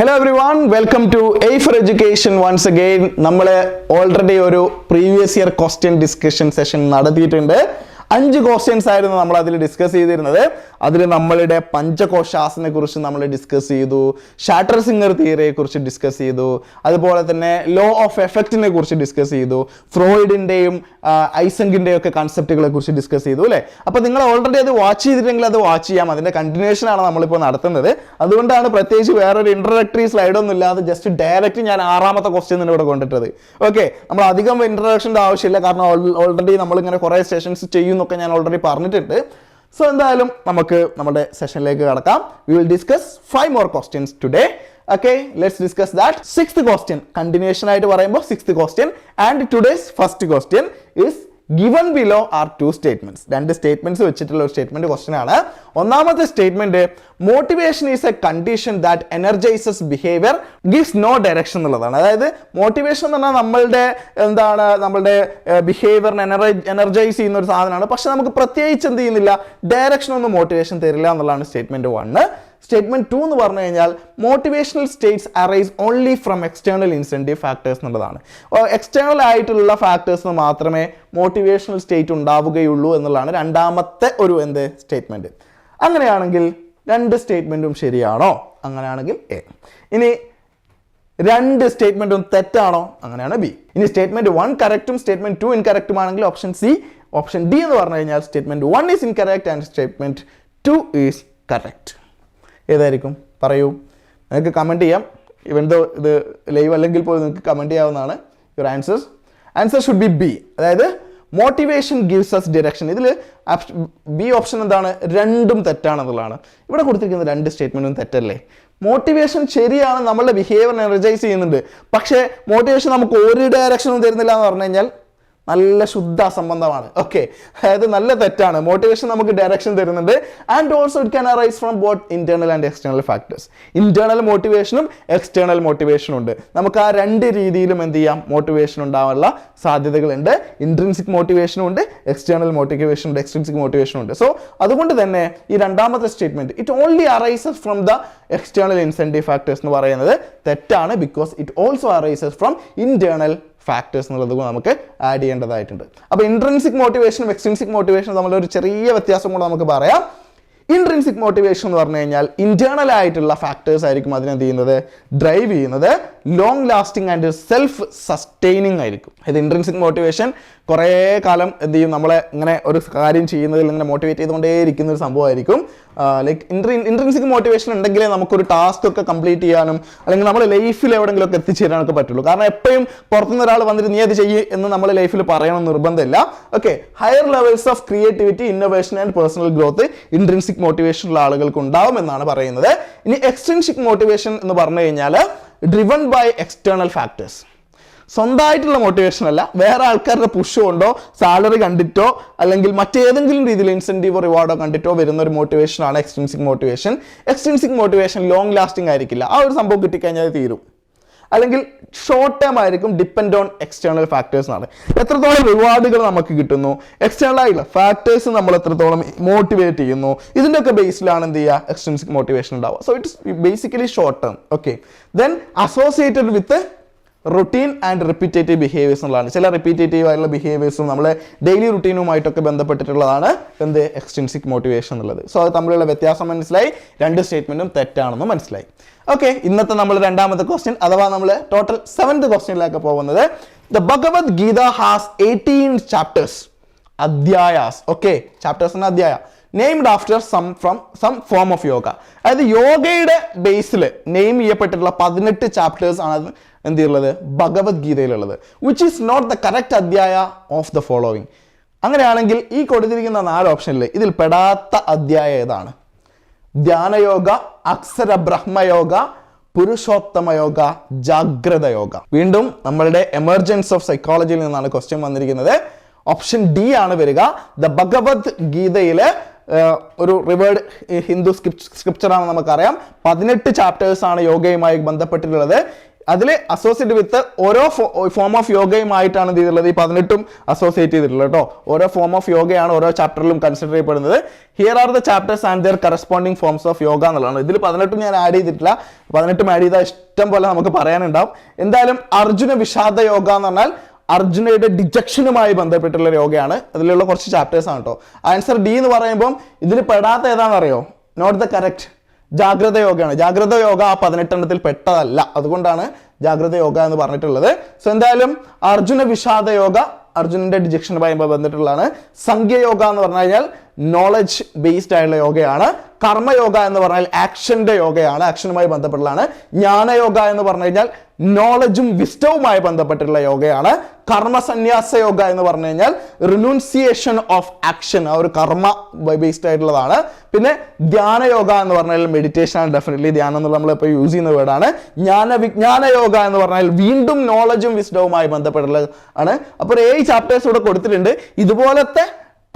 Hello everyone welcome to A four education once again നമ്മൾ already ഒരു previous year question discussion session നടത്തിയിട്ടുണ്ട്. അഞ്ച് questions ആയിരുന്നു നമ്മൾ അതിൽ ഡിസ്കസ് ചെയ്തിരുന്നത്. അതിൽ നമ്മളുടെ പഞ്ചകോശാസിനെ കുറിച്ച് നമ്മൾ ഡിസ്കസ് ചെയ്തു. ഷാട്ടർ സിംഗർ തിയറിയെ കുറിച്ച് ഡിസ്കസ് ചെയ്തു. അതുപോലെ തന്നെ ലോ ഓഫ് എഫക്റ്റിനെ കുറിച്ച് ഡിസ്കസ് ചെയ്തു. ഫ്രോയിഡിന്റെയും ഐസങ്കിന്റെയും ഒക്കെ കൺസെപ്റ്റുകളെ കുറിച്ച് ഡിസ്കസ് ചെയ്തു അല്ലേ? അപ്പോൾ നിങ്ങൾ ഓൾറെഡി അത് വാച്ച് ചെയ്തിട്ടുണ്ടെങ്കിൽ അത് വാച്ച് ചെയ്യാം. അതിന്റെ കണ്ടിന്യൂഷൻ ആണ് നമ്മളിപ്പോൾ നടത്തുന്നത്. അതുകൊണ്ടാണ് പ്രത്യേകിച്ച് വേറൊരു ഇൻട്രഡക്ടറി സ്ലൈഡൊന്നും ഇല്ലാതെ ജസ്റ്റ് ഡയറക്റ്റ് ഞാൻ ആറാമത്തെ ക്വസ്റ്റ്യൻ ഇവിടെ കൊണ്ടിട്ടത്. ഓക്കെ നമ്മൾ അധികം ഇൻട്രഡക്ഷന്റെ ആവശ്യമില്ല. കാരണം ഓൾറെഡി നമ്മൾ ഇങ്ങനെ കുറേ സെഷൻസ് ചെയ്യുന്നൊക്കെ ഞാൻ ഓൾറെഡി പറഞ്ഞിട്ടുണ്ട്. സോ എന്തായാലും നമുക്ക് നമ്മുടെ സെഷനിലേക്ക് കടക്കാം. We will discuss five more questions today okay let's discuss that six question continuation ആയിട്ട് പറയുമ്പോൾ six question and today's first question is given below are two statements രണ്ട് സ്റ്റേറ്റ്മെന്റ്സ് വെച്ചിട്ടുള്ള ഒരു സ്റ്റേറ്റ്മെന്റ് ക്വസ്റ്റൻ ആണ്. ഒന്നാമത്തെ statement motivation is a condition that energises behaviour gives no direction എന്നുള്ളതാണ്. അതായത് motivation എന്ന് പറഞ്ഞാൽ നമ്മളുടെ എന്താണ് നമ്മളുടെ ബിഹേവിയറിനെ എനർജൈസ് ചെയ്യുന്ന ഒരു സാധനമാണ്. പക്ഷെ നമുക്ക് പ്രത്യേകിച്ച് എന്ത് ചെയ്യുന്നില്ല ഡയറക്ഷൻ ഒന്നും മോട്ടിവേഷൻ തരില്ല എന്നുള്ളതാണ് സ്റ്റേറ്റ്മെന്റ് വണ്ണ് സ്റ്റേറ്റ്മെന്റ് ടു എന്ന് പറഞ്ഞു കഴിഞ്ഞാൽ motivational states arise only from external incentive factors എന്നുള്ളതാണ്. എക്സ്റ്റേണൽ ആയിട്ടുള്ള ഫാക്ടേഴ്സിന് മാത്രമേ മോട്ടിവേഷണൽ സ്റ്റേറ്റ് ഉണ്ടാവുകയുള്ളൂ എന്നുള്ളതാണ് രണ്ടാമത്തെ ഒരു എന്ത്? സ്റ്റേറ്റ്മെന്റ് അങ്ങനെയാണെങ്കിൽ രണ്ട് സ്റ്റേറ്റ്മെന്റും ശരിയാണോ? അങ്ങനെയാണെങ്കിൽ എ. ഇനി രണ്ട് സ്റ്റേറ്റ്മെന്റും തെറ്റാണോ? അങ്ങനെയാണ് ബി. ഇനി സ്റ്റേറ്റ്മെന്റ് വൺ കറക്റ്റും സ്റ്റേറ്റ്മെന്റ് ടു ഇൻകറക്റ്റും ആണെങ്കിൽ ഓപ്ഷൻ സി ഓപ്ഷൻ ഡി എന്ന് പറഞ്ഞു കഴിഞ്ഞാൽ statement one is incorrect and statement two is correct ഏതായിരിക്കും? പറയൂ. നിങ്ങൾക്ക് കമന്റ് ചെയ്യാം. ഇവൻ ദോ ഇത് ലൈവ് അല്ലെങ്കിൽ പോലും നിങ്ങൾക്ക് കമന്റ് ചെയ്യാവുന്നതാണ് your answers answer should be B B motivation gives us direction ഇതിൽ ബി ഓപ്ഷൻ എന്താണ്? രണ്ടും തെറ്റാണെന്നുള്ളതാണ്. ഇവിടെ കൊടുത്തിരിക്കുന്ന രണ്ട് സ്റ്റേറ്റ്മെന്റും തെറ്റല്ലേ? മോട്ടിവേഷൻ ശരിയാണ് നമ്മളുടെ ബിഹേവിയർ എനർജൈസ് ചെയ്യുന്നുണ്ട്. പക്ഷേ മോട്ടിവേഷൻ നമുക്ക് ഒരു ഡയറക്ഷനും തരുന്നില്ല എന്ന് പറഞ്ഞു കഴിഞ്ഞാൽ നല്ല ശുദ്ധ അസംബന്ധമാണ്. ഓക്കെ അതായത് നല്ല തെറ്റാണ്. മോട്ടിവേഷൻ നമുക്ക് ഡയറക്ഷൻ തരുന്നുണ്ട്. And also it can arise from both internal and external factors internal മോട്ടിവേഷനും external മോട്ടിവേഷനും ഉണ്ട്. നമുക്ക് ആ രണ്ട് രീതിയിലും എന്ത് ചെയ്യാം? മോട്ടിവേഷൻ ഉണ്ടാവാനുള്ള സാധ്യതകളുണ്ട്. ഇൻട്രിൻസിക് മോട്ടിവേഷനും ഉണ്ട്. എക്സ്റ്റേണൽ മോട്ടിവേഷൻ ഉണ്ട്. എക്സ്ട്രിൻസിക് മോട്ടിവേഷനും ഉണ്ട്. സോ അതുകൊണ്ട് തന്നെ ഈ രണ്ടാമത്തെ statement it only arises from the external incentive factors എന്ന് പറയുന്നത് തെറ്റാണ് because it also arises from internal factors എന്നുള്ളത് നമുക്ക് ആഡ് ചെയ്യേണ്ടതായിട്ടുണ്ട്. അപ്പോൾ ഇൻട്രൻസിക് മോട്ടിവേഷനും എക്സ്ട്രിൻസിക് മോട്ടിവേഷനും തമ്മിലൊരു ചെറിയ വ്യത്യാസം കൂടെ നമുക്ക് പറയാം. ഇൻട്രൻസിക് മോട്ടിവേഷൻ എന്ന് പറഞ്ഞു കഴിഞ്ഞാൽ ഇന്റേണൽ ആയിട്ടുള്ള ഫാക്ടേഴ്സ് ആയിരിക്കും അതിനെന്ത് ചെയ്യുന്നത്? ഡ്രൈവ് ചെയ്യുന്നത്. Long lasting and self sustaining ആയിരിക്കും. ഇത് ഇൻട്രൻസിക് മോട്ടിവേഷൻ കുറേ കാലം എന്ത് ചെയ്യും? നമ്മളെ ഇങ്ങനെ ഒരു കാര്യം ചെയ്യുന്നതിൽ ഇങ്ങനെ മോട്ടിവേറ്റ് ചെയ്തുകൊണ്ടേ ഇരിക്കുന്ന ഒരു സംഭവമായിരിക്കും. ലൈക്ക് ഇൻട്രി ഇൻട്രൻസിക് മോട്ടിവേഷൻ ഉണ്ടെങ്കിലേ നമുക്കൊരു ടാസ്ക് ഒക്കെ കംപ്ലീറ്റ് ചെയ്യാനും അല്ലെങ്കിൽ നമ്മുടെ ലൈഫിൽ എവിടെയെങ്കിലും ഒക്കെ എത്തിച്ചേരാനൊക്കെ പറ്റുള്ളൂ. കാരണം എപ്പോഴും പുറത്തുനിന്ന് ഒരാൾ വന്നിട്ട് നീ അത് ചെയ്യ് എന്ന് നമ്മൾ ലൈഫിൽ പറയണം നിർബന്ധമില്ല. Okay higher levels of creativity innovation and personal growth intrinsic മോട്ടിവേഷനുള്ള ആളുകൾക്ക് ഉണ്ടാവും എന്നാണ് പറയുന്നത്. ഇനി എക്സ്ട്രിൻസിക് മോട്ടിവേഷൻ എന്ന് പറഞ്ഞു കഴിഞ്ഞാൽ ഡ്രിവൺ ബൈ എക്സ്റ്റേണൽ ഫാക്ടേഴ്സ് സ്വന്തമായിട്ടുള്ള മോട്ടിവേഷൻ അല്ല. വേറെ ആൾക്കാരുടെ പുഷ് കൊണ്ടോ സാലറി കണ്ടിട്ടോ? അല്ലെങ്കിൽ മറ്റേതെങ്കിലും രീതിയിൽ ഇൻസെന്റീവോ റിവാർഡോ കണ്ടിട്ടോ? വരുന്ന ഒരു മോട്ടിവേഷൻ ആണ് extrinsic motivation extrinsic motivation long lasting ആയിരിക്കില്ല. ആ ഒരു സംഭവം കിട്ടിക്കഴിഞ്ഞാൽ തീരും. അല്ലെങ്കിൽ ഷോർട്ട് ടേം ആയിരിക്കും ഡിപ്പെൻഡ് ഓൺ എക്സ്റ്റേണൽ ഫാക്ടേഴ്സ് ആണ് എത്രത്തോളം റിവാർഡുകൾ നമുക്ക് കിട്ടുന്നു? എക്സ്റ്റേണൽ ആയിട്ടുള്ള ഫാക്ടേഴ്സ് നമ്മൾ എത്രത്തോളം മോട്ടിവേറ്റ് ചെയ്യുന്നു? ഇതിന്റെയൊക്കെ ബേസിലാണ് എന്ത് ചെയ്യുക? എക്സ്ട്രിൻസിക് മോട്ടിവേഷൻ ഉണ്ടാവുക. So it's basically short term okay then associated with routine and repetitive behaviours എന്നുള്ളതാണ്. ചില റിപ്പീറ്റേറ്റീവ് ആയിട്ടുള്ള ബിഹേവിയേഴ്സും നമ്മളെ ഡെയിലി റുട്ടീനുമായിട്ടൊക്കെ ബന്ധപ്പെട്ടിട്ടുള്ളതാണ് എന്ത്? എക്സ്റ്റെൻസിക് മോട്ടിവേഷൻ എന്നുള്ളത്. സോ അത് തമ്മിലുള്ള വ്യത്യാസം മനസ്സിലായി. രണ്ട് സ്റ്റേറ്റ്മെന്റും തെറ്റാണെന്ന് മനസ്സിലായി. ഓക്കെ ഇന്നത്തെ നമ്മൾ രണ്ടാമത്തെ ക്വസ്റ്റ്യൻ അഥവാ നമ്മൾ ടോട്ടൽ സെവൻത് ക്വസ്റ്റ്യനിലേക്ക് പോകുന്നത്. The Bhagavad Gita has eighteen chapters അധ്യായാസ്. Okay എന്ന അധ്യായ. Named after some from some form of yoga അതായത് യോഗയുടെ ബേസിൽ നെയിം ചെയ്യപ്പെട്ടിട്ടുള്ള പതിനെട്ട് ചാപ്റ്റേഴ്സ് ആണ് എന്ത് ചെയ്യുള്ളത് ഭഗവത്ഗീതയിലുള്ളത്. Which is not the correct അധ്യായ of the following അങ്ങനെയാണെങ്കിൽ ഈ കൊടുത്തിരിക്കുന്ന നാല് ഓപ്ഷനിൽ ഇതിൽ പെടാത്ത അധ്യായം ഏതാണ്? ധ്യാനയോഗ അക്ഷര ബ്രഹ്മയോഗ പുരുഷോത്തമ യോഗ ജാഗ്രത യോഗ. വീണ്ടും നമ്മളുടെ എമർജൻസ് ഓഫ് സൈക്കോളജിയിൽ നിന്നാണ് ക്വസ്റ്റ്യൻ വന്നിരിക്കുന്നത്. ഓപ്ഷൻ ഡി ആണ് വരിക. ദ ഭഗവത് ഗീതയിലെ ഒരു റിവേർഡ് ഹിന്ദു സ്ക്രിപ്ചറാണ് നമുക്കറിയാം. പതിനെട്ട് ചാപ്റ്റേഴ്സ് ആണ് യോഗയുമായി ബന്ധപ്പെട്ടിട്ടുള്ളത്. അതിൽ അസോസിയേറ്റ് വിത്ത് ഓരോ ഫോം ഓഫ് യോഗയുമായിട്ടാണ് ചെയ്തിട്ടുള്ളത്? ഈ പതിനെട്ടും അസോസിയേറ്റ് ചെയ്തിട്ടുള്ളത് കേട്ടോ ഓരോ ഫോം ഓഫ് യോഗയാണ് ഓരോ ചാപ്റ്ററിലും കൺസിഡർ ചെയ്യപ്പെടുന്നത്. Here are the chapters and their corresponding forms of yoga എന്നുള്ളതാണ്. ഇതിൽ പതിനെട്ടും ഞാൻ ആഡ് ചെയ്തിട്ടില്ല. പതിനെട്ടും ആഡ് ചെയ്താൽ ഇഷ്ടം പോലെ നമുക്ക് പറയാനുണ്ടാവും. എന്തായാലും അർജുന വിഷാദ യോഗ എന്ന് പറഞ്ഞാൽ അർജുനയുടെ ഡിജക്ഷനുമായി ബന്ധപ്പെട്ടുള്ള യോഗയാണ് അതിലുള്ള കുറച്ച് ചാപ്റ്റേഴ്സ് ആണ് കേട്ടോ ആൻസർ ഡി എന്ന് പറയുമ്പോൾ ഇതിൽ പെടാത്ത ഏതാണെന്നറിയോ? നോട്ട് ദ കറക്റ്റ് ജാഗ്രത യോഗയാണ് ജാഗ്രത യോഗ ആ പതിനെട്ടെണ്ണത്തിൽ പെട്ടതല്ല. അതുകൊണ്ടാണ് ജാഗ്രത യോഗ എന്ന് പറഞ്ഞിട്ടുള്ളത്. സോ എന്തായാലും അർജുന വിഷാദ യോഗ അർജുനന്റെ ഡിജക്ഷനുമായി ബന്ധപ്പെട്ടുള്ളതാണ് സംഖ്യയോഗ എന്ന് പറഞ്ഞു കഴിഞ്ഞാൽ നോളജ് ബേസ്ഡ് ആയിട്ടുള്ള യോഗയാണ്. കർമ്മയോഗ എന്ന് പറഞ്ഞാൽ ആക്ഷന്റെ യോഗയാണ്. ആക്ഷനുമായി ബന്ധപ്പെട്ടുള്ളതാണ്. ജ്ഞാനയോഗ എന്ന് പറഞ്ഞു കഴിഞ്ഞാൽ നോളജും വിസ്റ്റവുമായി ബന്ധപ്പെട്ടിട്ടുള്ള യോഗയാണ്. കർമ്മസന്യാസ യോഗ എന്ന് പറഞ്ഞു കഴിഞ്ഞാൽ റിനൗൺസിയേഷൻ ഓഫ് ആക്ഷൻ ആ ഒരു കർമ്മ ബേസ്ഡ് ആയിട്ടുള്ളതാണ്. പിന്നെ ധ്യാന യോഗ എന്ന് പറഞ്ഞാൽ മെഡിറ്റേഷൻ ആണ് ഡെഫിനറ്റ്ലി ധ്യാനം എന്നുള്ള നമ്മളിപ്പോൾ യൂസ് ചെയ്യുന്ന വേർഡാണ് ജ്ഞാന വിജ്ഞാന യോഗ എന്ന് പറഞ്ഞാൽ വീണ്ടും നോളജും വിസ്ഡവുമായി ബന്ധപ്പെട്ടുള്ളത് ആണ് അപ്പോൾ ഏഴ് ചാപ്റ്റേഴ്സ് ഇവിടെ കൊടുത്തിട്ടുണ്ട്. ഇതുപോലത്തെ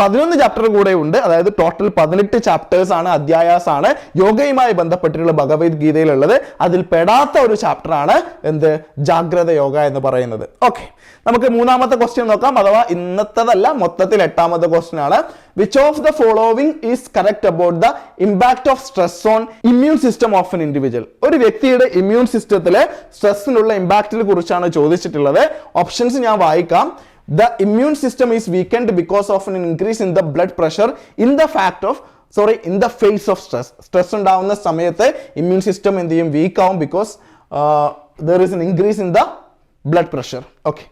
പതിനൊന്ന് ചാപ്റ്റർ കൂടെ ഉണ്ട്. അതായത് ടോട്ടൽ പതിനെട്ട് ചാപ്റ്റേഴ്സ് ആണ് അധ്യായാസ് യോഗയുമായി ബന്ധപ്പെട്ടിട്ടുള്ള ഭഗവത്ഗീതയിലുള്ളത് അതിൽ പെടാത്ത ഒരു ചാപ്റ്റർ ആണ് എന്ത്? ജാഗ്രത യോഗ എന്ന് പറയുന്നത്. ഓക്കെ നമുക്ക് മൂന്നാമത്തെ ക്വസ്റ്റ്യൻ നോക്കാം. അഥവാ ഇന്നത്തതല്ല മൊത്തത്തിൽ എട്ടാമത്തെ ക്വസ്റ്റ്യൻ ആണ്. Which of the following is correct about the impact of stress on immune system of an individual ഒരു വ്യക്തിയുടെ ഇമ്മ്യൂൺ സിസ്റ്റത്തിലെ സ്ട്രെസ്സിനുള്ള ഇമ്പാക്റ്റിനെ കുറിച്ചാണ് ചോദിച്ചിട്ടുള്ളത്. ഓപ്ഷൻസ് ഞാൻ വായിക്കാം. The immune system is weakened because of an increase in the blood pressure in the fact of sorry in the phase of stress stress ഉണ്ടാവുന്ന സമയത്ത് immune system എന്ത് ചെയ്യും? വീക്ക് ആവും because there is an increase in the blood pressure okay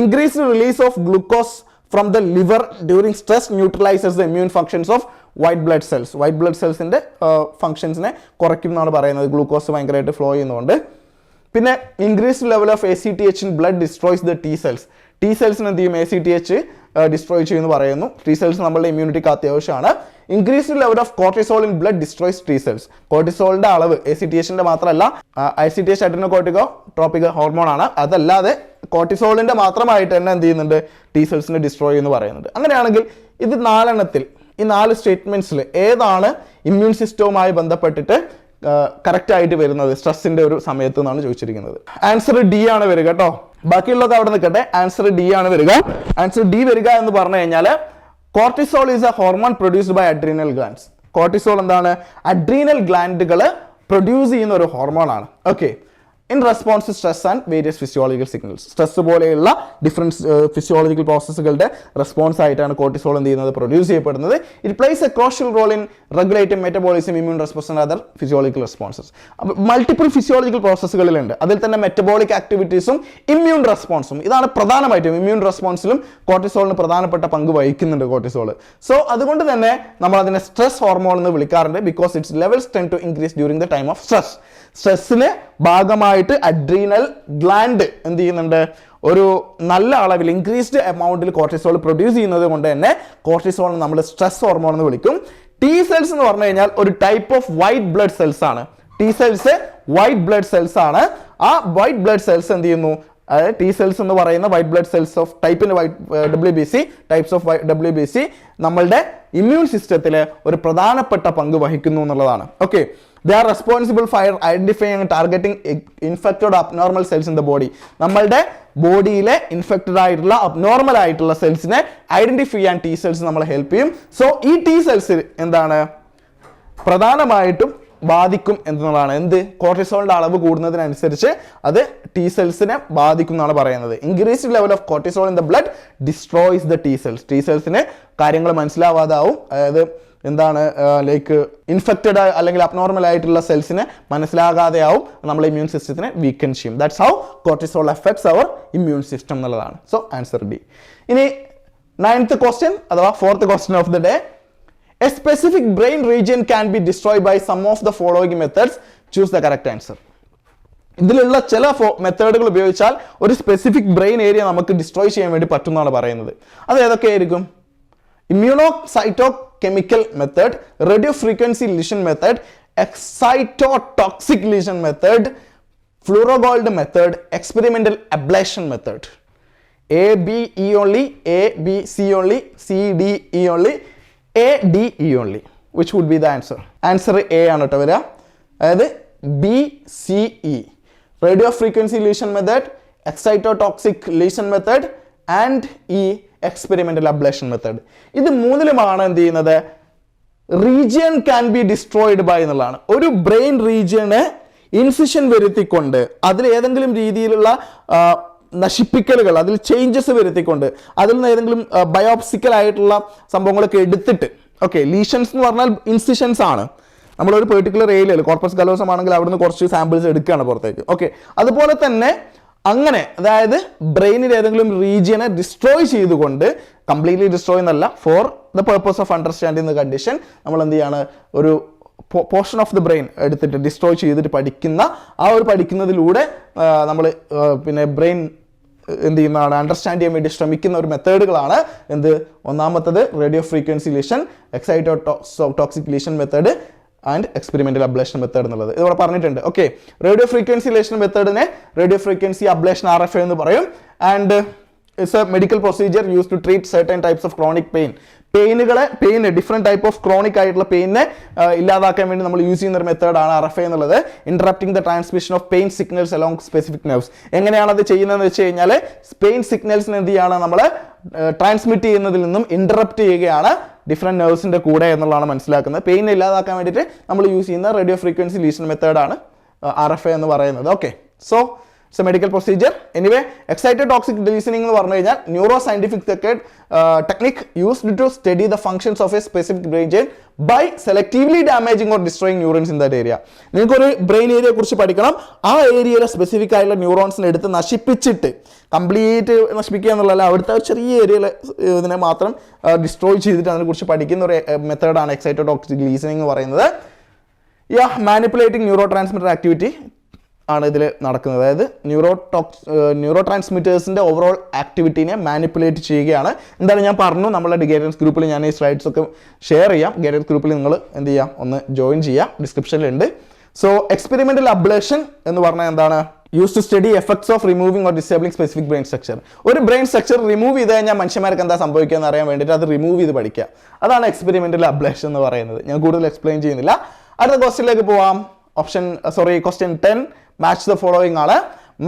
increase release of glucose from the liver during stress neutralises the immune functions of white blood cells white blood സെൽസിന്റെ ഫംഗ്ഷൻസിനെ കുറയ്ക്കും എന്നാണ് പറയുന്നത്. Glucose ഭയങ്കരമായിട്ട് flow ചെയ്യുന്നതുകൊണ്ട്. പിന്നെ increased level of A C T H in blood destroys the T cells T സെൽസിന് എന്ത് ചെയ്യും? A C T H destroy ചെയ്യുമെന്ന് പറയുന്നു. ടി സെൽസ് നമ്മളുടെ ഇമ്മ്യൂണിറ്റിക്ക് അത്യാവശ്യമാണ്. Increased level of cortisol in blood destroys T cells കോർട്ടിസോളിന്റെ അളവ് എ സി ടി എച്ചിന്റെ മാത്രമല്ല I C T H adrenocorticotropic hormone ആണ്. അതല്ലാതെ കോർട്ടിസോളിന്റെ മാത്രമായിട്ട് തന്നെ എന്ത് ചെയ്യുന്നുണ്ട്? ടി സെൽസിനെ ഡിസ്ട്രോയ് എന്ന് പറയുന്നുണ്ട്. അങ്ങനെയാണെങ്കിൽ ഇത് നാലെണ്ണത്തിൽ ഈ നാല് സ്റ്റേറ്റ്മെന്റ്സിൽ ഏതാണ് ഇമ്മ്യൂൺ സിസ്റ്റവുമായി ബന്ധപ്പെട്ടിട്ട് കറക്റ്റ് ആയിട്ട് വരുന്നത്? സ്ട്രെസ്സിന്റെ ഒരു സമയത്ത് എന്നാണ് ചോദിച്ചിരിക്കുന്നത്. ആൻസർ ഡി ആണ് വരിക കേട്ടോ. ബാക്കിയുള്ളതൊക്കെ അവിടെ നിൽക്കട്ടെ. ആൻസർ ഡി ആണ് വരിക. ആൻസർ ഡി വരിക എന്ന് പറഞ്ഞു കഴിഞ്ഞാൽ cortisol is a hormone produced by adrenal glands cortisol എന്താണ്? അഡ്രീനൽ ഗ്ലാൻഡുകൾ പ്രൊഡ്യൂസ് ചെയ്യുന്ന ഒരു ഹോർമോൺ ആണ്. Okay in response to stress and various physiological signals stress പോലെയുള്ള ഡിഫറൻസ് ഫിസിയോളജിക്കൽ പ്രോസസ്സുകളുടെ റെസ്പോൺസ് ആയിട്ടാണ് കോർട്ടിസോൾ എന്ത് ചെയ്യുന്നത്? പ്രൊഡ്യൂസ് ചെയ്യപ്പെടുന്നത്. It plays a crucial role in regulating metabolism immune response and other physiological responses multiple physiological പ്രോസസ്സുകളിലുണ്ട് അതിൽ തന്നെ metabolic ആക്ടിവിറ്റീസും immune റെസ്പോൺസും ഇതാണ് പ്രധാനമായിട്ടും ഇമ്മ്യൂൺ റെസ്പോൺസിലും കോർട്ടിസോളിന് പ്രധാനപ്പെട്ട പങ്ക് വഹിക്കുന്നുണ്ട് കോർട്ടിസോൾ സോ അതുകൊണ്ട് തന്നെ നമ്മൾ അതിനെ സ്ട്രെസ് ഹോർമോൺ എന്ന് വിളിക്കാറുണ്ട് because its levels tend to increase during the time of stress സ്ട്രെസ്സിന് ഭാഗമായിട്ട് അഡ്രീനൽ ഗ്ലാൻഡ് എന്ത് ചെയ്യുന്നുണ്ട്? ഒരു നല്ല അളവിൽ ഇൻക്രീസ്ഡ് എമൗണ്ടിൽ കോർട്ടിസോൾ പ്രൊഡ്യൂസ് ചെയ്യുന്നത് കൊണ്ട് തന്നെ കോർട്ടിസോൾ നമ്മൾ സ്ട്രെസ് ഹോർമോൺ എന്ന് വിളിക്കും. ടി സെൽസ് എന്ന് പറഞ്ഞു കഴിഞ്ഞാൽ ഒരു type of white blood cells ആണ്. T cells white blood cells ആണ്. ആ വൈറ്റ് ബ്ലഡ് സെൽസ് എന്ത് ചെയ്യുന്നു? അതായത് ടി സെൽസ് എന്ന് പറയുന്ന white blood cells of ടൈപ്പിന് white W B C types of W B C നമ്മളുടെ ഇമ്മ്യൂൺ സിസ്റ്റത്തിൽ ഒരു പ്രധാനപ്പെട്ട പങ്ക് വഹിക്കുന്നു എന്നുള്ളതാണ്. Okay they are responsible for identifying targeting infected abnormal cells in the body നമ്മളുടെ ബോഡിയിലെ ഇൻഫെക്റ്റഡ് ആയിട്ടുള്ള അബ്നോർമൽ ആയിട്ടുള്ള സെൽസിനെ ഐഡന്റിഫൈ ചെയ്യാൻ ടി സെൽസ് നമ്മളെ ഹെൽപ്പ് ചെയ്യും. സോ ഈ ടി സെൽസ് എന്താണ്? പ്രധാനമായിട്ടും ബാധിക്കും എന്നുള്ളതാണ് എന്ത്? കോർട്ടിസോളിന്റെ അളവ് കൂടുന്നതിനനുസരിച്ച് അത് ടി സെൽസിനെ ബാധിക്കും എന്നാണ് പറയുന്നത്. Increased level of cortisol in the blood destroys the T cells T സെൽസിന് കാര്യങ്ങൾ മനസ്സിലാവാതാവും. അതായത് എന്താണ് ലൈക്ക് ഇൻഫെക്റ്റഡ് അല്ലെങ്കിൽ അബ്നോർമൽ ആയിട്ടുള്ള സെൽസിനെ മനസ്സിലാകാതെയാവും. നമ്മൾ ഇമ്മ്യൂൺ സിസ്റ്റത്തിനെ വീക്കൻ ചെയ്യും. That's how cortisol affects our immune system എന്നുള്ളതാണ്. സോ ആൻസർ ഡി ഇനി നയൻത്ത് ക്വസ്റ്റ്യൻ അഥവാ fourth question of the day a specific brain region can be destroyed by some of the following methods. Choose the correct answer. ഇതിലുള്ള ചില മെത്തേഡുകൾ ഉപയോഗിച്ചാൽ ഒരു specific brain area നമുക്ക് destroy ചെയ്യാൻ വേണ്ടി പറ്റും എന്നാണ് പറയുന്നത് അത് ഏതൊക്കെയായിരിക്കും immunocytochemical method radio frequency lesion method excitotoxic lesion method fluorogold method experimental ablation method A B E only A B C only C D E only A D E only which would be the answer answer A ആണ് കേട്ടോ വരിക അതായത് B C E radio frequency lesion method excitotoxic lesion method and ഈ experimental ablation method ഇത് മൂന്നിലുമാണ് എന്ത് ചെയ്യുന്നത്? Region can be destroyed by എന്നുള്ളതാണ്. ഒരു ബ്രെയിൻ റീജിയന് ഇൻസിഷൻ വരുത്തിക്കൊണ്ട് അതിൽ ഏതെങ്കിലും രീതിയിലുള്ള നശിപ്പിക്കലുകൾ അതിൽ ചേഞ്ചസ് വരുത്തിക്കൊണ്ട് അതിൽ നിന്ന് ഏതെങ്കിലും ബയോപ്സിക്കൽ ആയിട്ടുള്ള സംഭവങ്ങളൊക്കെ എടുത്തിട്ട് ഓക്കെ ലീഷൻസ് എന്ന് പറഞ്ഞാൽ ഇൻസിഷൻസ് ആണ്. നമ്മളൊരു പെർട്ടിക്കുലർ ഏരിയയിൽ കോർപ്പസ് കലോസം ആണെങ്കിൽ അവിടുന്ന് കുറച്ച് സാമ്പിൾസ് എടുക്കുകയാണ് പുറത്തേക്ക്. ഓക്കെ അതുപോലെ തന്നെ അങ്ങനെ അതായത് ബ്രെയിനിൽ ഏതെങ്കിലും റീജിയനെ ഡിസ്ട്രോയ് ചെയ്തുകൊണ്ട് കംപ്ലീറ്റ്ലി ഡിസ്ട്രോയ് എന്നല്ല for the purpose of understanding the condition നമ്മൾ എന്ത് ചെയ്യാണ് ഒരു പോർഷൻ ഓഫ് ദി ബ്രെയിൻ എടുത്തിട്ട് ഡിസ്ട്രോയ് ചെയ്തിട്ട് പഠിക്കുന്ന ആ ഒരു പഠിക്കുന്നതിലൂടെ നമ്മൾ പിന്നെ ബ്രെയിൻ എന്ത് ചെയ്യുന്നതാണ് അണ്ടർസ്റ്റാൻഡ് ചെയ്യാൻ വേണ്ടി ശ്രമിക്കുന്ന ഒരു മെത്തേഡുകളാണ് എന്ത്? ഒന്നാമത്തത് radio frequency lesion excitotoxic lesion method and experimental ablation method എന്നുള്ളത്. ഇതിവിടെ പറഞ്ഞിട്ടുണ്ട്. Okay radio frequency lesion മെത്തേഡിനെ radio frequency ablation R F എന്ന് പറയും. And it's a medical procedure use to treat certain types of chronic pain പെയിനുകളെ പെയിന് different type of chronic ആയിട്ടുള്ള പെയിനെ ഇല്ലാതാക്കാൻ വേണ്ടി നമ്മൾ യൂസ് ചെയ്യുന്ന ഒരു മെത്തേഡാണ് ആർ എഫ് എന്നുള്ളത്. Interrupting the transmission of pain signals along specific nerves എങ്ങനെയാണ് അത് ചെയ്യുന്നതെന്ന് വെച്ച് കഴിഞ്ഞാൽ പെയിൻ സിഗ്നൽസിന് എന്ത് ചെയ്യാണ് നമ്മൾ ട്രാൻസ്മിറ്റ് ചെയ്യുന്നതിൽ നിന്നും ഇന്ററപ്റ്റ് ചെയ്യുകയാണ് ഡിഫറെന്റ് നെർവ്സിന്റെ കൂടെ എന്നുള്ളതാണ് മനസ്സിലാക്കുന്നത്. പെയിൻ ഇല്ലാതാക്കാൻ വേണ്ടിയിട്ട് നമ്മൾ യൂസ് ചെയ്യുന്ന റേഡിയോ ഫ്രീക്വൻസി ലീഷൻ മെത്തേഡാണ് ആർ എഫ് എന്ന് പറയുന്നത്. Okay so it's a medical procedure anyway excited toxic lesioning എന്ന് പറഞ്ഞു കഴിഞ്ഞാൽ neuroscientific technique used to study the functions of a specific brain chain by selectively damaging or destroying neurons in that area നിങ്ങൾക്ക് ഒരു brain ഏരിയയെ കുറിച്ച് പഠിക്കണം. ആ ഏരിയയിലെ സ്പെസിഫിക് ആയിട്ടുള്ള ന്യൂറോൺസിനെ എടുത്ത് നശിപ്പിച്ചിട്ട് കംപ്ലീറ്റ് നശിപ്പിക്കുക എന്നുള്ളതല്ല അവിടുത്തെ ഒരു ചെറിയ ഏരിയയിലെ ഇതിനെ മാത്രം ഡിസ്ട്രോയ് ചെയ്തിട്ട് അതിനെക്കുറിച്ച് പഠിക്കുന്ന ഒരു മെത്തേഡാണ് എക്സൈറ്റഡ് ടോക്സിക് ലീസണിംഗ് എന്ന് പറയുന്നത്. Yeah manipulating neurotransmitter activity ആണ് ഇതിൽ നടക്കുന്നത്. അതായത് ന്യൂറോ ടോക്സ് ന്യൂറോ ട്രാൻസ്മിറ്റേഴ്സിന്റെ ഓവറോൾ ആക്ടിവിറ്റീനെ മാനിപ്പുലേറ്റ് ചെയ്യുകയാണ്. എന്തായാലും ഞാൻ പറഞ്ഞു? നമ്മുടെ ഗൈഡൻസ് ഗ്രൂപ്പിൽ ഞാൻ ഈ സ്ലൈഡ്സ് ഒക്കെ ഷെയർ ചെയ്യാം. ഗൈഡൻസ് ഗ്രൂപ്പിൽ നിങ്ങൾ എന്ത് ചെയ്യാം? ഒന്ന് ജോയിൻ ചെയ്യാം. ഡിസ്ക്രിപ്ഷനിലുണ്ട് സോ എക്സ്പെരിമെന്റൽ അബ്ലേഷൻ എന്ന് പറഞ്ഞാൽ എന്താണ്? Use to study effects of removing or disabling specific brain structure ഒരു ബ്രെയിൻ സ്ട്രക്ചർ റിമൂവ് ചെയ്ത് കഴിഞ്ഞാൽ മനുഷ്യന്മാർക്ക് എന്താ സംഭവിക്കുക എന്ന് അറിയാൻ വേണ്ടിയിട്ട് അത് റിമൂവ് ചെയ്ത് പഠിക്കുക. അതാണ് എക്സ്പെരിമെന്റൽ അബ്ലേഷൻ എന്ന് പറയുന്നത്. ഞാൻ കൂടുതൽ എക്സ്പ്ലെയിൻ ചെയ്യുന്നില്ല. അടുത്ത ക്വസ്റ്റ്യനിലേക്ക് പോവാം. Option sorry question ten match the following ആണ്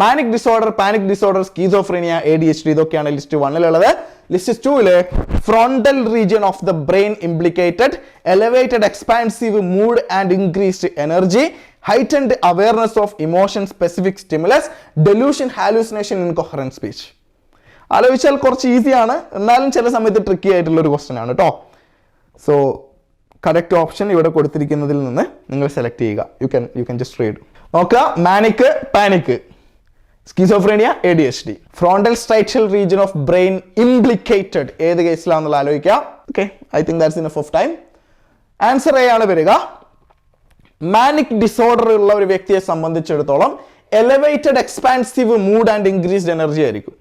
manic disorder panic disorder schizophrenia A D H D ഇതൊക്കെയാണ് ലിസ്റ്റ് വണ്ണിലുള്ളത് ലിസ്റ്റ് ടൂവിൽ frontal region of the brain implicated elevated expansive mood and increased energy heightened awareness of emotion specific stimulus delusion hallucination incoherent speech ആലോചിച്ചാൽ കുറച്ച് ഈസിയാണ് എന്നാലും ചില സമയത്ത് tricky ആയിട്ടുള്ള ഒരു ക്വസ്റ്റൻ ആണ് കേട്ടോ സോ കറക്റ്റ് ഓപ്ഷൻ ഇവിടെ കൊടുത്തിരിക്കുന്നതിൽ നിന്ന് നിങ്ങൾ സെലക്ട് ചെയ്യുക. You can you can just read നോക്കുക. Manic panic schizophrenia A D H D frontal striatal region of brain implicated ഏത് കേസിലാണെന്നുള്ള ആലോചിക്കുക okay I think that's enough of time answer A ആണ് വരിക. മാനിക് ഡിസോർഡർ ഉള്ള ഒരു വ്യക്തിയെ സംബന്ധിച്ചിടത്തോളം elevated expansive mood and increased energy ആയിരിക്കും.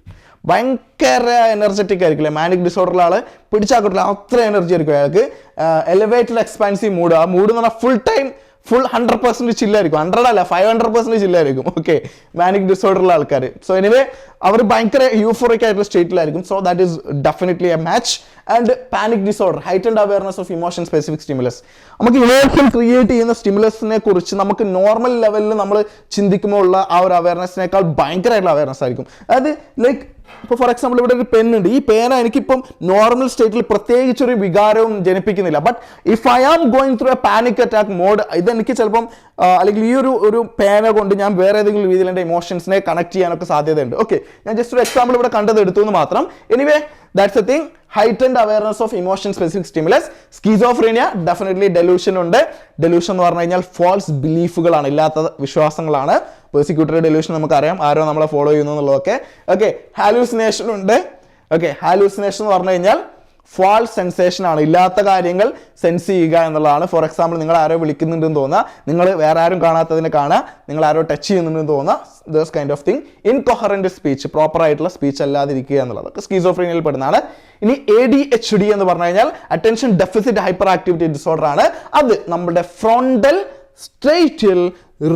ഭയങ്കര എനർജറ്റിക് ആയിരിക്കും അല്ലേ? മാനിക് ഡിസോർഡറിലെ ആൾ പിടിച്ചാക്കിട്ടില്ല അത്ര എനർജി ആയിരിക്കും അയാൾക്ക്. എലവേറ്റഡ് എക്സ്പാൻസീവ് മൂഡ് ആ മൂഡ് എന്ന് പറഞ്ഞാൽ full time full hundred percent ചില്ലായിരിക്കും hundred അല്ല ഫൈവ് ഹൺഡ്രഡ് പെർസെന്റ് ചില്ലായിരിക്കും ഓക്കെ മാനിക് ഡിസോർഡറുള്ള ആൾക്കാർ സോ എനിവേ അവർ ഭയങ്കര യൂഫോറിക് ആയിട്ടുള്ള സ്റ്റേറ്റിലായിരിക്കും so that is definitely a match and panic disorder heightened awareness of emotion specific stimulus നമുക്ക് ഇമോഷൻ ക്രിയേറ്റ് ചെയ്യുന്ന സ്റ്റിമുലസിനെ കുറിച്ച് നമുക്ക് നോർമൽ ലെവലിൽ നമ്മൾ ചിന്തിക്കുമ്പോൾ ഉള്ള ആ ഒരു അവയർനെസ്സിനേക്കാൾ ഭയങ്കരമായിട്ടുള്ള അവയർനെസ് ആയിരിക്കും. അതായത് ലൈക്ക് ഇപ്പോൾ ഫോർ എക്സാമ്പിൾ ഇവിടെ ഒരു പെണ്ണുണ്ട്. ഈ പേന എനിക്കിപ്പം നോർമൽ സ്റ്റേറ്റിൽ പ്രത്യേകിച്ച് ഒരു വികാരവും ജനിപ്പിക്കുന്നില്ല. But if I am going through a panic attack mode ഇതെനിക്ക് ചിലപ്പം അല്ലെങ്കിൽ ഈ ഒരു ഒരു പേന കൊണ്ട് ഞാൻ വേറെ ഏതെങ്കിലും രീതിയിൽ എന്റെ ഇമോഷൻസിനെ കണക്ട് ചെയ്യാനൊക്കെ സാധ്യതയുണ്ട്. ഓക്കെ ഞാൻ ജസ്റ്റ് ഒരു എക്സാമ്പിൾ ഇവിടെ കണ്ടത് എടുത്തു എന്ന് മാത്രം. Anyway that's a thing heightened awareness of emotion specific stimulus schizophrenia definitely delusion ഉണ്ട്. ഡെലൂഷൻ എന്ന് പറഞ്ഞു കഴിഞ്ഞാൽ ഫോൾസ് ബിലീഫുകളാണ് ഇല്ലാത്ത വിശ്വാസങ്ങളാണ്. പെർസിക്യൂട്ടറി ഡെലൂഷൻ നമുക്കറിയാം. ആരോ നമ്മളെ ഫോളോ ചെയ്യുന്നു എന്നുള്ളതൊക്കെ. ഓക്കെ ഹാലൂസിനേഷൻ ഉണ്ട്. ഓക്കെ ഹാലൂസിനേഷൻ എന്ന് പറഞ്ഞു കഴിഞ്ഞാൽ ഫാൾസ് സെൻസേഷൻ ആണ്. ഇല്ലാത്ത കാര്യങ്ങൾ സെൻസ് ചെയ്യുക എന്നുള്ളതാണ്. ഫോർ എക്സാമ്പിൾ നിങ്ങൾ ആരോ വിളിക്കുന്നുണ്ടെന്ന് തോന്നുക. നിങ്ങൾ വേറെ ആരും കാണാത്തതിനെ കാണുക. നിങ്ങൾ ആരോ ടച്ച് ചെയ്യുന്നുണ്ടെന്ന് തോന്നുക. This kind of thing incoherent speech proper ആയിട്ടുള്ള സ്പീച്ച് അല്ലാതിരിക്കുക എന്നുള്ളത്. സ്കീസോഫ്രീനിയിൽ പെടുന്നതാണ്. ഇനി എ ഡി എച്ച് ഡി എന്ന് പറഞ്ഞു കഴിഞ്ഞാൽ attention deficit hyperactivity disorder ആണ്. അത് നമ്മുടെ frontal striatal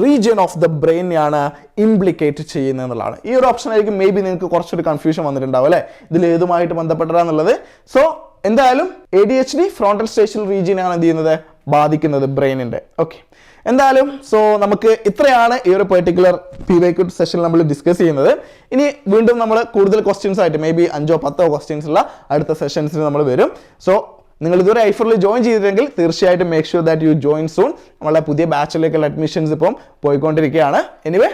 region of the ബ്രെയിനെയാണ് implicate ചെയ്യുന്നത് എന്നുള്ളതാണ്. ഈ ഒരു ഓപ്ഷൻ ആയിരിക്കും മേ ബി നിങ്ങൾക്ക് കുറച്ചൊരു കൺഫ്യൂഷൻ വന്നിട്ടുണ്ടാവും അല്ലേ? ഇതിൽ ഏതുമായിട്ട് ബന്ധപ്പെട്ടതാന്നുള്ളത് സോ എന്തായാലും A D H D frontal striatal റീജിയനാണ് എന്ത് ചെയ്യുന്നത്? ബാധിക്കുന്നത് ബ്രെയിനിന്റെ ഓക്കെ എന്തായാലും സോ നമുക്ക് ഇത്രയാണ് ഈ ഒരു പെർട്ടിക്കുലർ പി വൈ ക്യൂട്ട് സെഷനിൽ നമ്മൾ ഡിസ്കസ് ചെയ്യുന്നത്. ഇനി വീണ്ടും നമ്മൾ കൂടുതൽ ക്വസ്റ്റ്യൻസ് ആയിട്ട് മേ ബി അഞ്ചോ പത്തോ ക്വസ്റ്റ്യൻസ് ഉള്ള അടുത്ത സെഷൻസിൽ നമ്മൾ വരും. സോ നിങ്ങൾ ഇതുവരെ ഐഫറിൽ ജോയിൻ ചെയ്തിട്ടെങ്കിൽ തീർച്ചയായിട്ടും make sure that you join soon നമ്മളെ പുതിയ ബാച്ചിലേക്കുള്ള അഡ്മിഷൻസ് ഇപ്പം പോയിക്കൊണ്ടിരിക്കുകയാണ്. Anyway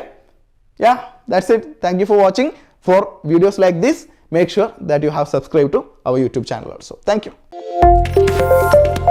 yeah that's it thank you for watching for videos like this make sure that you have subscribe to our YouTube channel also thank you